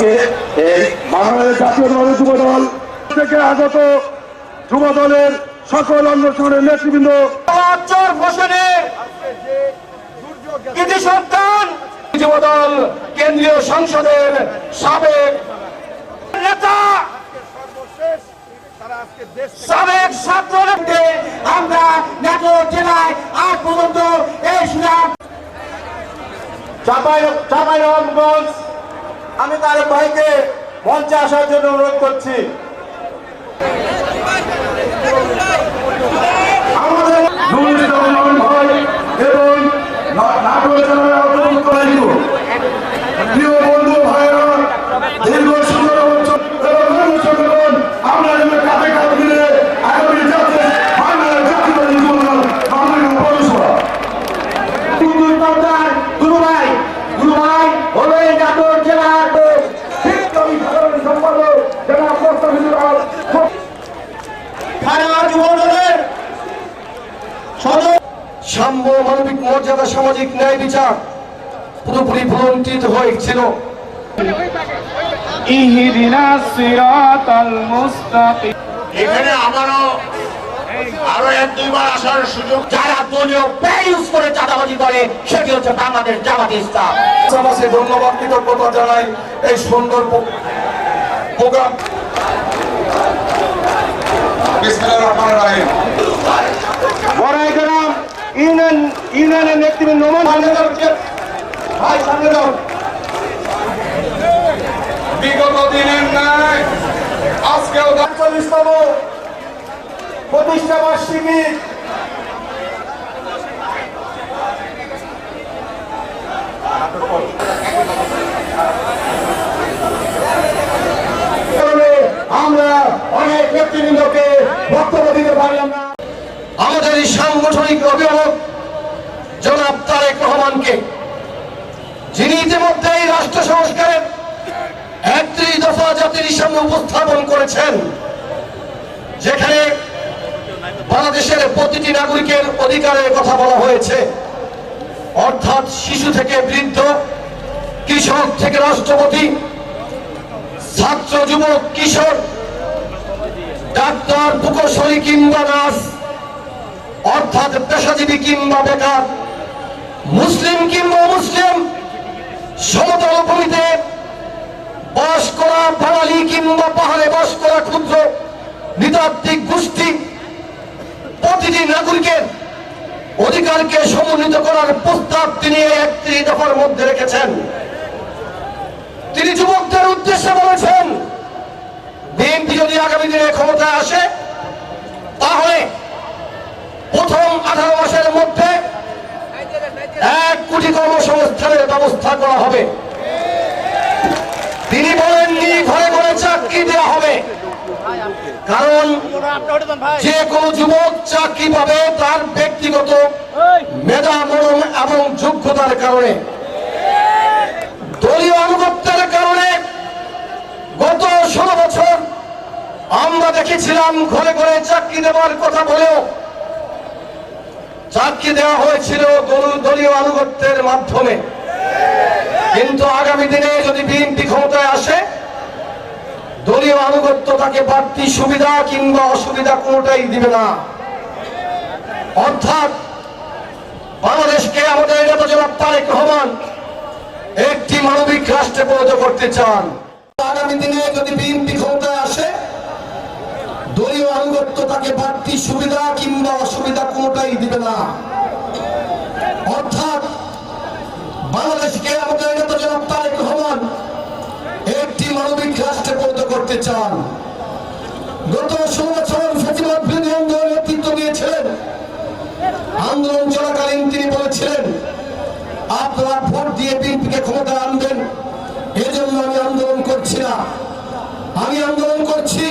আজকে এই বাংলাদেশ জাতীয় দল যুব দল। থেকে আগত যুব দলের সকল অঙ্গসংগঠনের নেতৃবৃন্দ। যুবদল কেন্দ্রীয় সংসদের সাবেক নেতা। সাবেক ছাত্র আমরা নাটোর জেলায় আজ পর্যন্ত এই সুনাম। চাপাইনগঞ্জ আমি তার ভাইকে মঞ্চে আসার জন্য অনুরোধ করছি। মানবতা সামাজিক ন্যায় বিচার পুরোপুরি ভলন্টিত হয়েছিল। এখানে আমারও আরও এক দুইবার আসার সুযোগ যারা দলীয় ব্যয় ইউজ করে চাঁদাবাজি করে সেটি হচ্ছে বাংলাদেশ জামাত ইসলাম। ধন্যবাদ কৃতজ্ঞতা জানাই এই সুন্দর প্রোগ্রাম। ইউনিয়ন ইউনিয়নের নেতৃবৃন্দ ভাই সামনে যাও বিগত দিনের ন্যায় আজকেও চল্লিশতম প্রতিষ্ঠা বার্ষিকী। আমরা অনেক নেতৃবৃন্দকে বক্তব্য দিতে পারলাম না আমাদের এই সাংগঠনিক অভিভাবক জনাব তারেক রহমানকে, যিনি ইতিমধ্যেই রাষ্ট্র সংস্কারের একত্রিশ দফা জাতির সামনে উপস্থাপন করেছেন, যেখানে বাংলাদেশের প্রতিটি নাগরিকের অধিকারের কথা বলা হয়েছে। অর্থাৎ শিশু থেকে বৃদ্ধ, কৃষক থেকে রাষ্ট্রপতি, ছাত্র, যুবক, কিশোর, ডাক্তার, প্রকৌশলী কিংবা নার্স, অর্থাৎ পেশাজীবী কিংবা বেকার মুসলিম কিংবা মুসলিম সমতল ভূমিতে বাস করা বাঙালি কিংবা পাহাড়ে বাস করা ক্ষুদ্র, নৃতাত্ত্বিক গোষ্ঠী, প্রতিটি নাগরিকের অধিকারকে সমন্বিত করার প্রস্তাব তিনি একত্রিশ দফার মধ্যে রেখেছেন। তিনি যুবকদের উদ্দেশ্যে বলেছেন, বিএনপি যদি আগামী দিনে ক্ষমতায় আসে, তাহলে প্রথম আঠারো মাসের মধ্যে ব্যবস্থা করা হবে। তিনি বলেননি ঘরে ঘরে চাকরি দেওয়া হবে। কারণ যে কোনো যুবক চাকরি পাবে তার ব্যক্তিগত মেধা, মনন এবং যোগ্যতার কারণে। দলীয় আনুগত্যের কারণে গত ষোলো বছর আমরা দেখেছিলাম ঘরে ঘরে চাকরি দেওয়ার কথা বলেও চাকরি দেওয়া হয়েছিল দল- দলীয় আনুগত্যের মাধ্যমে। কিন্তু আগামী দিনে যদি বিএনপি ক্ষমতায় আসে, দলীয় আনুগত্য তাকে বাড়তি সুবিধা কিংবা অসুবিধা কোনোটাই দিবে না। অর্থাৎ বাংলাদেশকে আমাদের নেতা জনাব তারেক রহমান একটি মানবিক রাষ্ট্রে পরিণত করতে চান। আগামী দিনে যদি বিএনপি ক্ষমতায় আসে, দলীয় আনুগত্য তাকে বাড়তি সুবিধা কিংবা অসুবিধা কোনোটাই দিবে না। অর্থাৎ বাংলাদেশকে করতে চান। গত বিরোধী আন্দোলন নেতৃত্ব দিয়েছিলেন। আন্দোলন চলাকালীন তিনি বলেছিলেন, আপনারা ভোট দিয়ে বিএনপিকে ক্ষমতা আনবেন। এজন্য আমি আন্দোলন করছি না। আমি আন্দোলন করছি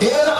出ろ